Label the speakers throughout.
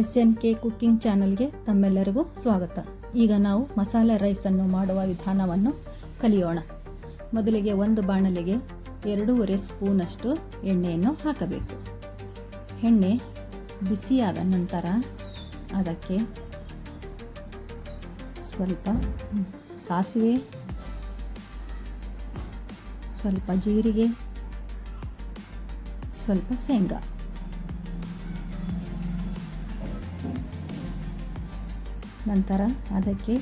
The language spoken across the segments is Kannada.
Speaker 1: ಎಸ್ ಎಂ ಕೆ ಕುಕ್ಕಿಂಗ್ ಚಾನಲ್ಗೆ ತಮ್ಮೆಲ್ಲರಿಗೂ ಸ್ವಾಗತ. ಈಗ ನಾವು ಮಸಾಲೆ ರೈಸನ್ನು ಮಾಡುವ ವಿಧಾನವನ್ನು ಕಲಿಯೋಣ. ಮೊದಲಿಗೆ ಒಂದು ಬಾಣಲೆಗೆ ಎರಡೂವರೆ ಸ್ಪೂನಷ್ಟು ಎಣ್ಣೆಯನ್ನು ಹಾಕಬೇಕು. ಎಣ್ಣೆ ಬಿಸಿಯಾದ ನಂತರ ಅದಕ್ಕೆ ಸ್ವಲ್ಪ ಸಾಸಿವೆ, ಸ್ವಲ್ಪ ಜೀರಿಗೆ, ಸ್ವಲ್ಪ ಶೇಂಗಾ. ನಂತರ ಅದಕ್ಕೆ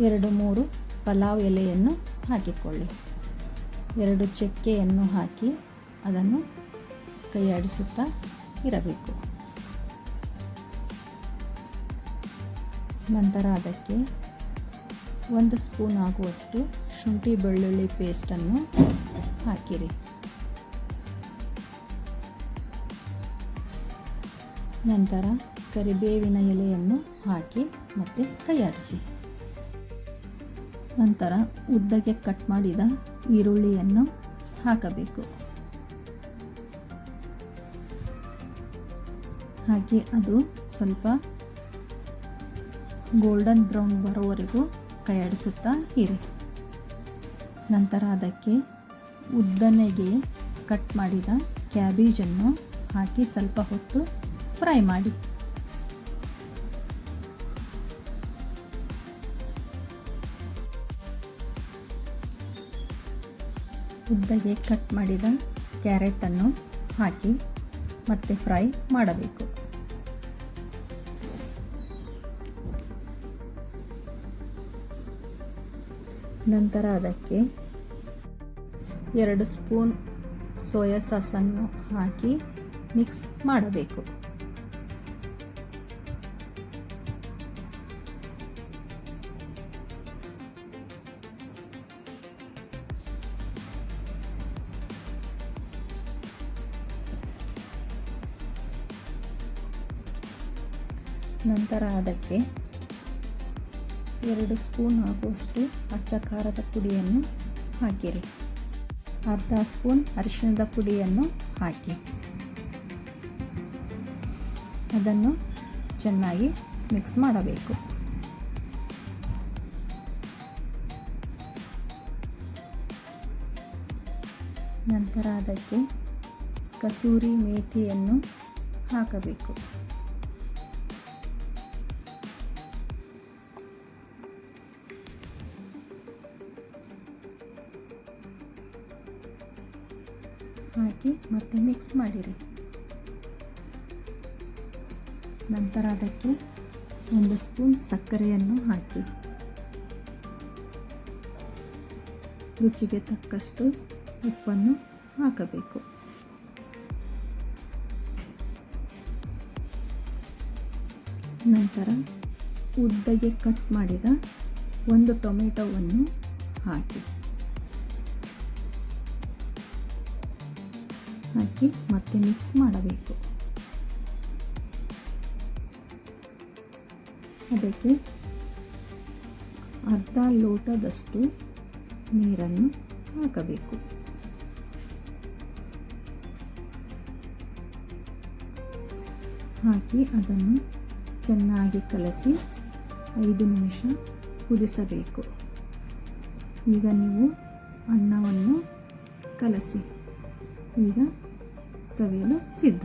Speaker 1: ಎರಡು ಮೂರು ಪಲಾವ್ ಎಲೆಯನ್ನು ಹಾಕಿಕೊಳ್ಳಿ. ಎರಡು ಚಕ್ಕೆಯನ್ನು ಹಾಕಿ ಅದನ್ನು ಕೈಯಾಡಿಸುತ್ತಾ ಇರಬೇಕು. ನಂತರ ಅದಕ್ಕೆ ಒಂದು ಸ್ಪೂನ್ ಆಗುವಷ್ಟು ಶುಂಠಿ ಬೆಳ್ಳುಳ್ಳಿ ಪೇಸ್ಟನ್ನು ಹಾಕಿರಿ. ನಂತರ ಕರಿಬೇವಿನ ಎಲೆಯನ್ನು ಹಾಕಿ ಮತ್ತೆ ಕೈಯಾಡಿಸಿ. ನಂತರ ಉದ್ದಕ್ಕೆ ಕಟ್ ಮಾಡಿದ ಈರುಳ್ಳಿಯನ್ನು ಹಾಕಬೇಕು. ಹಾಕಿ ಅದು ಸ್ವಲ್ಪ ಗೋಲ್ಡನ್ ಬ್ರೌನ್ ಬರೋವರೆಗೂ ಕೈಯಾಡಿಸುತ್ತಾ ಇರಿ. ನಂತರ ಅದಕ್ಕೆ ಉದ್ದನೆಗೆ ಕಟ್ ಮಾಡಿದ ಕ್ಯಾಬೇಜನ್ನು ಹಾಕಿ ಸ್ವಲ್ಪ ಹೊತ್ತು ಫ್ರೈ ಮಾಡಿ. ಉದ್ದಗೆ ಕಟ್ ಮಾಡಿದ ಕ್ಯಾರೆಟನ್ನು ಹಾಕಿ ಮತ್ತೆ ಫ್ರೈ ಮಾಡಬೇಕು. ನಂತರ ಅದಕ್ಕೆ ಎರಡು ಸ್ಪೂನ್ ಸೋಯಾ ಸಾಸನ್ನು ಹಾಕಿ ಮಿಕ್ಸ್ ಮಾಡಬೇಕು. ನಂತರ ಅದಕ್ಕೆ ಎರಡು ಸ್ಪೂನ್ ಆಗುವಷ್ಟು ಅಚ್ಚ ಖಾರದ ಪುಡಿಯನ್ನು ಹಾಕಿರಿ. ಅರ್ಧ ಸ್ಪೂನ್ ಅರಿಶಿಣದ ಪುಡಿಯನ್ನು ಹಾಕಿ. ಅದನ್ನು ಚೆನ್ನಾಗಿ ಮಿಕ್ಸ್ ಮಾಡಬೇಕು. ನಂತರ ಅದಕ್ಕೆ ಕಸೂರಿ ಮೇಥಿಯನ್ನು ಹಾಕಬೇಕು. ಹಾಕಿ ಮತ್ತೆ ಮಿಕ್ಸ್ ಮಾಡಿರಿ. ನಂತರ ಅದಕ್ಕೆ ಒಂದು ಸ್ಪೂನ್ ಸಕ್ಕರೆಯನ್ನು ಹಾಕಿ. ರುಚಿಗೆ ತಕ್ಕಷ್ಟು ಉಪ್ಪನ್ನು ಹಾಕಬೇಕು. ನಂತರ ಉದ್ದಗೆ ಕಟ್ ಮಾಡಿದ ಒಂದು ಟೊಮೆಟೊವನ್ನು ಹಾಕಿ. ಹಾಕಿ ಮತ್ತೆ ಮಿಕ್ಸ್ ಮಾಡಬೇಕು. ಅದಕ್ಕೆ ಅರ್ಧ ಲೋಟದಷ್ಟು ನೀರನ್ನು ಹಾಕಬೇಕು. ಹಾಕಿ ಅದನ್ನು ಚೆನ್ನಾಗಿ ಕಲಸಿ ಐದು ನಿಮಿಷ ಕುದಿಸಬೇಕು. ಈಗ ನೀವು ಅನ್ನವನ್ನು ಕಲಸಿ. ಈಗ ಸವಿಯಲು ಸಿದ್ಧ